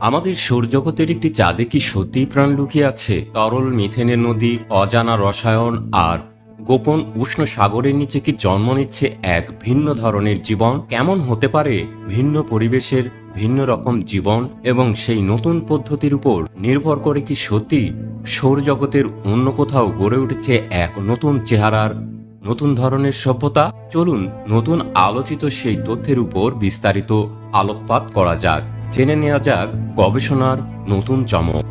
আমাদের সৌরজগতের একটি চাঁদে কি সত্যিই প্রাণ লুকিয়ে আছে? তরল মিথেনের নদী, অজানা রসায়ন আর গোপন উষ্ণ সাগরের নিচে কি জন্ম নিচ্ছে এক ভিন্ন ধরনের জীবন? কেমন হতে পারে ভিন্ন পরিবেশের ভিন্ন রকম জীবন এবং সেই নতুন পদ্ধতির উপর নির্ভর করে কি সত্যি সৌরজগতের অন্য কোথাও গড়ে উঠেছে এক নতুন চেহারার নতুন ধরনের সভ্যতা? চলুন নতুন আলোচিত সেই তথ্যের উপর বিস্তারিত আলোকপাত করা যাক। জেনে নেওয়া যাক গবেষণার নতুন চমক।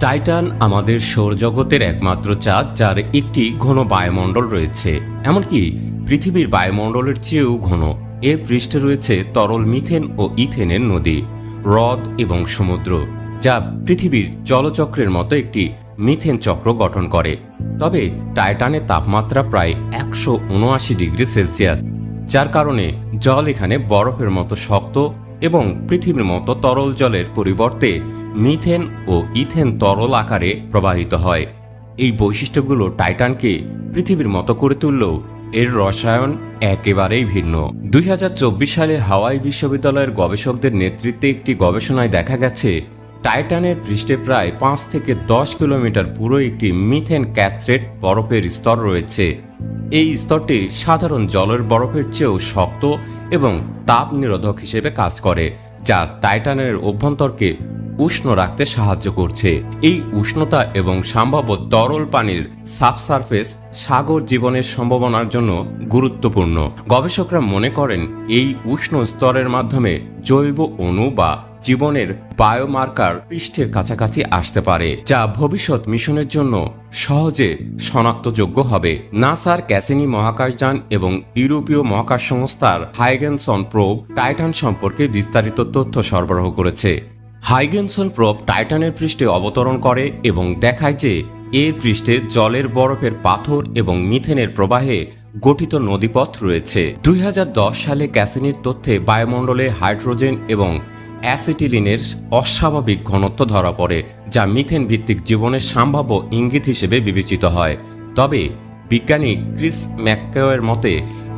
টাইটান আমাদের সৌরজগতের একমাত্র চাঁদ, যার একটি ঘন বায়ুমণ্ডল রয়েছে। এমনকি পৃথিবীর বায়ুমণ্ডলের চেয়েও ঘন। এর পৃষ্ঠে রয়েছে তরল মিথেন ও ইথেনের নদী, হ্রদ এবং সমুদ্র, যা পৃথিবীর জলচক্রের মতো একটি মিথেন চক্র গঠন করে। তবে টাইটানের তাপমাত্রা প্রায় একশো উনআশি ডিগ্রি সেলসিয়াস, যার কারণে জল এখানে বরফের মতো শক্ত এবং পৃথিবীর মতো তরল জলের পরিবর্তে মিথেন ও ইথেন তরল আকারে প্রবাহিত হয়। এই বৈশিষ্ট্যগুলো টাইটানকে পৃথিবীর মতো করে তুললেও এর রসায়ন একেবারেই ভিন্ন। দুই হাজার চব্বিশ সালে হাওয়াই বিশ্ববিদ্যালয়ের গবেষকদের নেতৃত্বে একটি গবেষণায় দেখা গেছে টাইটানের পৃষ্ঠে প্রায় পাঁচ থেকে দশ কিলোমিটার পুরো একটি মিথেন ক্যাথরেট বরফের স্তর রয়েছে। এই স্তরটি সাধারণ জলের বরফের চেয়েও শক্ত এবং তাপ নিরোধক হিসেবে কাজ করে, যা টাইটানের অভ্যন্তরকে উষ্ণ রাখতে সাহায্য করছে। এই উষ্ণতা এবং সম্ভাব্য তরল পানির সাবসারফেস সাগর জীবনের সম্ভাবনার জন্য গুরুত্বপূর্ণ। গবেষকরা মনে করেন, এই উষ্ণ স্তরের মাধ্যমে জৈব অণু বা জীবনের বায়োমার্কার পৃষ্ঠের কাছাকাছি আসতে পারে, যা ভবিষ্যৎ মিশনের জন্য সহজে শনাক্তযোগ্য হবে। নাসার ক্যাসিনি মহাকাশযান এবং ইউরোপীয় মহাকাশ সংস্থার হাইগেনসন প্রোব টাইটান সম্পর্কে বিস্তারিত তথ্য সরবরাহ করেছে। হাইগেনসন প্রোব টাইটানের পৃষ্ঠে অবতরণ করে এবং দেখায় যে এর পৃষ্ঠে জলের বরফের পাথর এবং মিথেনের প্রবাহে গঠিত নদীপথ রয়েছে। দুই হাজার দশ সালে ক্যাসিনির তথ্যে বায়ুমণ্ডলে হাইড্রোজেন এবং অ্যাসিটিলিনের অস্বাভাবিক ঘনত্ব ধরা পড়ে, যা মিথেন ভিত্তিক জীবনের সম্ভাব্য ইঙ্গিত হিসেবে বিবেচিত হয়। তবে বিজ্ঞানী ক্রিস ম্যাককেওয়ের মতে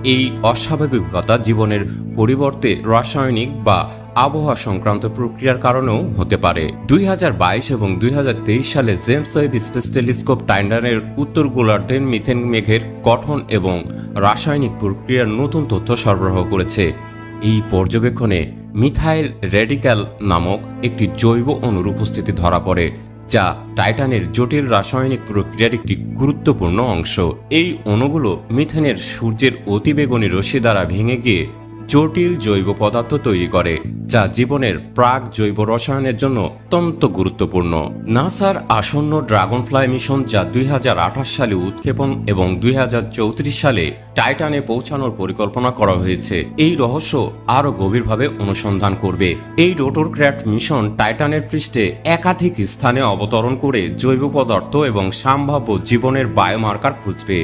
এই অস্বাভাবিকতা জীবনের পরিবর্তে রাসায়নিক বা আবহাওয়া সংক্রান্ত প্রক্রিয়ার কারণেও হতে পারে। দুই হাজার বাইশ এবং দুই হাজার তেইশ সালে জেমস ওয়েব স্পেস টেলিস্কোপ টাইন্ডানের উত্তর গোলার্ধের মিথেন মেঘের গঠন এবং রাসায়নিক প্রক্রিয়ার নতুন তথ্য সরবরাহ করেছে। এই পর্যবেক্ষণে মিথাইল রেডিক্যাল নামক একটি জৈব অণুর উপস্থিতি ধরা পড়ে। যা টাইটানের জটিল রাসায়নিক প্রক্রিয়ার একটি গুরুত্বপূর্ণ অংশ। এই অণুগুলো মিথেনের সূর্যের অতিবেগুনি রশ্মি দ্বারা ভেঙে গিয়ে জটিল জৈব পদার্থ তৈরি করে, যা জীবনের প্রাক জৈব রসায়নের জন্য অত্যন্ত গুরুত্বপূর্ণ। নাসার আসন্ন ড্রাগন ফ্লাই মিশন, যা দুই হাজার আঠাশ সালে উৎক্ষেপণ এবং দুই হাজার চৌত্রিশ সালে টাইটানে পৌঁছানোর পরিকল্পনা করা হয়েছে, এই রহস্য আরও গভীরভাবে অনুসন্ধান করবে। এই রোটরক্র্যাফ্ট মিশন টাইটানের পৃষ্ঠে একাধিক স্থানে অবতরণ করে জৈব পদার্থ এবং সম্ভাব্য জীবনের বায়োমার্কার খুঁজবে।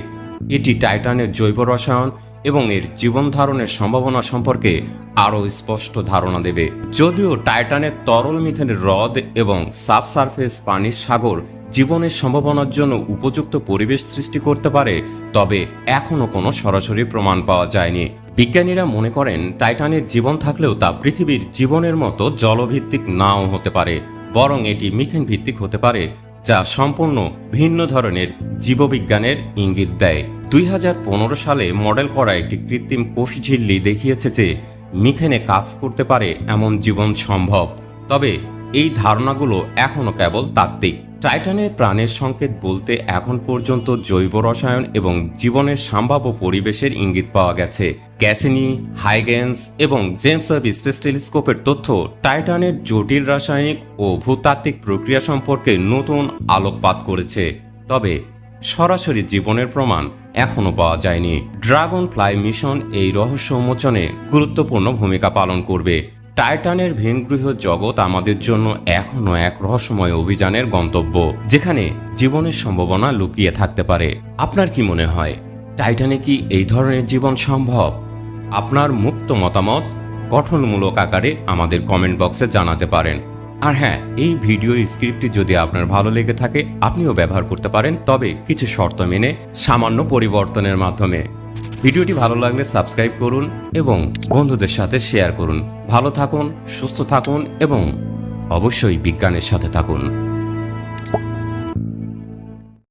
এটি টাইটানের জৈব রসায়ন এবং এর জীবন ধারণের সম্ভাবনা সম্পর্কে আরও স্পষ্ট ধারণা দেবে। যদিও টাইটানের তরল মিথেনের হ্রদ এবং সাবসারফেস পানির সাগর জীবনের সম্ভাবনার জন্য উপযুক্ত পরিবেশ সৃষ্টি করতে পারে, তবে এখনও কোনো সরাসরি প্রমাণ পাওয়া যায়নি। বিজ্ঞানীরা মনে করেন, টাইটানের জীবন থাকলেও তা পৃথিবীর জীবনের মতো জলভিত্তিক নাও হতে পারে, বরং এটি মিথেন ভিত্তিক হতে পারে, যা সম্পূর্ণ ভিন্ন ধরনের জীববিজ্ঞানের ইঙ্গিত দেয়। দুই হাজার পনেরো সালে মডেল করা একটি কৃত্রিম কোষ ঝিল্লি দেখিয়েছে যে মিথেনে কাজ করতে পারে এমন জীবন সম্ভব। তবে এই ধারণাগুলো এখনও কেবল তাত্ত্বিক। টাইটানের প্রাণের সংকেত বলতে এখন পর্যন্ত জৈব রসায়ন এবং জীবনের সম্ভাব্য পরিবেশের ইঙ্গিত পাওয়া গেছে। ক্যাসিনি, হাইগেন্স এবং জেমস ওয়েব স্পেস টেলিস্কোপের তথ্য টাইটানের জটিল রাসায়নিক ও ভূতাত্ত্বিক প্রক্রিয়া সম্পর্কে নতুন আলোকপাত করেছে। তবে সরাসরি জীবনের প্রমাণ এখনও পাওয়া যায়নি। ড্রাগন ফ্লাই মিশন এই রহস্য উন্মোচনে গুরুত্বপূর্ণ ভূমিকা পালন করবে। টাইটানের ভিনগৃহ জগৎ আমাদের জন্য এখনও এক রহস্যময় অভিযানের গন্তব্য, যেখানে জীবনের সম্ভাবনা লুকিয়ে থাকতে পারে। আপনার কি মনে হয় টাইটানে কি এই ধরনের জীবন সম্ভব? আপনার মুক্ত মতামত গঠনমূলক আকারে আমাদের কমেন্ট বক্সে জানাতে পারেন। আর হ্যাঁ এই ভিডিও স্ক্রিপ্টটি যদি আপনার ভালো লেগে থাকে, আপনিও ব্যবহার করতে পারেন, তবে কিছু শর্ত মেনে সামান্য পরিবর্তনের মাধ্যমে। ভিডিওটি ভালো লাগলে সাবস্ক্রাইব করুন এবং বন্ধুদের সাথে শেয়ার করুন। ভালো থাকুন, সুস্থ থাকুন এবং অবশ্যই বিজ্ঞানের সাথে থাকুন।